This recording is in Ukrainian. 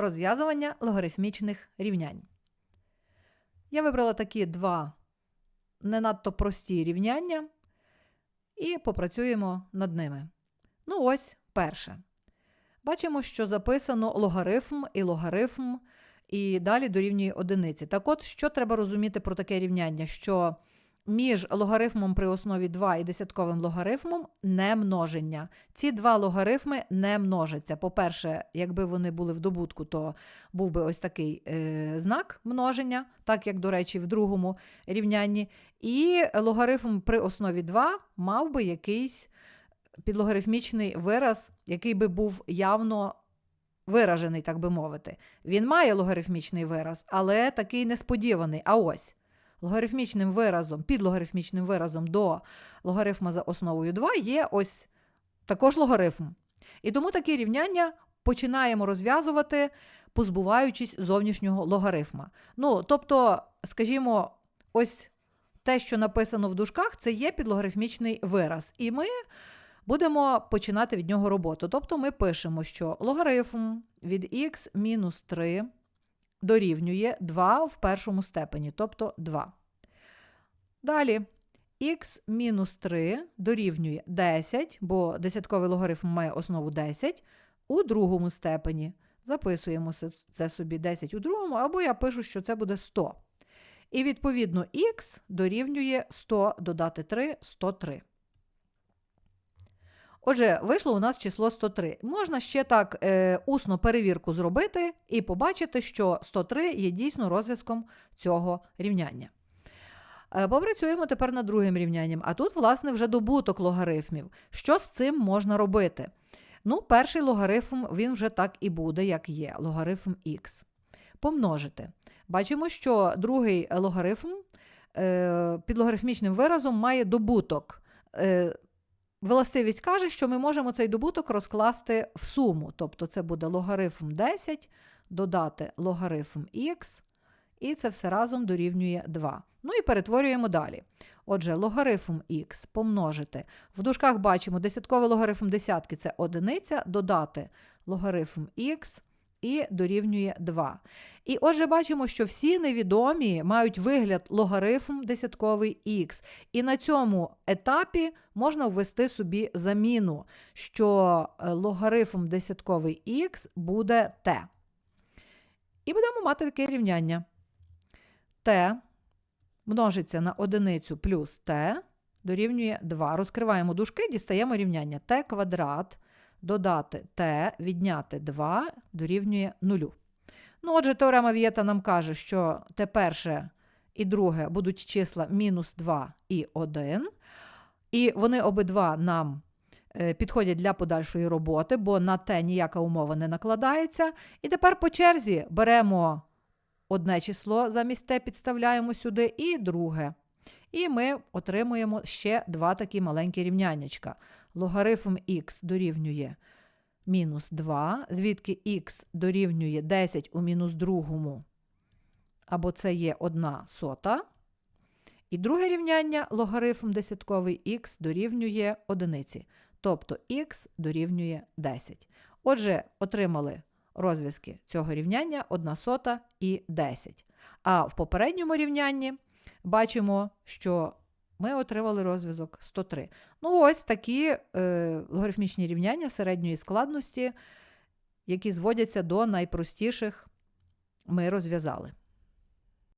розв'язування логарифмічних рівнянь. Я вибрала такі два не надто прості рівняння і попрацюємо над ними. Ну, ось перше. Бачимо, що записано логарифм і логарифм, і далі дорівнює одиниці. Так от, що треба розуміти про таке рівняння? Що між логарифмом при основі 2 і десятковим логарифмом не множення. Ці два логарифми не множаться. По-перше, якби вони були в добутку, то був би ось такий е, знак множення, так як, до речі, в другому рівнянні. І логарифм при основі 2 мав би якийсь підлогарифмічний вираз, який би був явно виражений, так би мовити. Він має логарифмічний вираз, але такий несподіваний. А ось логарифмічним виразом, підлогарифмічним виразом до логарифма за основою 2 є ось також логарифм. І тому такі рівняння починаємо розв'язувати, позбуваючись зовнішнього логарифма. Ну, тобто, скажімо, ось те, що написано в дужках, це є підлогарифмічний вираз. І ми будемо починати від нього роботу. Тобто ми пишемо, що логарифм від х мінус 3 дорівнює 2 в першому степені, тобто 2. Далі х мінус 3 дорівнює 10, бо десятковий логарифм має основу 10 у другому степені. Записуємо це собі 10 у другому, або я пишу, що це буде 100. І відповідно х дорівнює 100 додати 3 103. Отже, вийшло у нас число 103. Можна ще так е, усно перевірку зробити і побачити, що 103 є дійсно розв'язком цього рівняння. Е, попрацюємо тепер над другим рівнянням, а тут, власне, вже добуток логарифмів. Що з цим можна робити? Ну, перший логарифм він вже так і буде, як є, логарифм х. Помножити. Бачимо, що другий логарифм е, під логарифмічним виразом має добуток. Е, Властивість каже, що ми можемо цей добуток розкласти в суму. Тобто це буде логарифм 10, додати логарифм х, і це все разом дорівнює 2. Ну і перетворюємо далі. Отже, логарифм х помножити. В дужках бачимо десятковий логарифм десятки це одиниця, додати логарифм х і дорівнює 2. І отже, бачимо, що всі невідомі мають вигляд логарифм десятковий х. І на цьому етапі можна ввести собі заміну, що е, логарифм десятковий х буде t. І будемо мати таке рівняння. t множиться на одиницю плюс t дорівнює 2. Розкриваємо дужки, дістаємо рівняння t квадрат додати t, відняти 2 дорівнює 0. Ну, отже, теорема Вієта нам каже, що те перше і друге будуть числа мінус 2 і 1. І вони обидва нам е, підходять для подальшої роботи, бо на те ніяка умова не накладається. І тепер по черзі беремо одне число, замість те підставляємо сюди, і друге. І ми отримуємо ще два такі маленькі рівняннячка. Логарифм х дорівнює мінус 2, звідки х дорівнює 10 у мінус другому, або це є 1 сота. І друге рівняння логарифм десятковий х дорівнює одиниці, тобто х дорівнює 10. Отже, отримали розв'язки цього рівняння 1 сота і 10. А в попередньому рівнянні бачимо, що ми отримали розв'язок 103. Ну, ось такі е, логарифмічні рівняння середньої складності, які зводяться до найпростіших, ми розв'язали.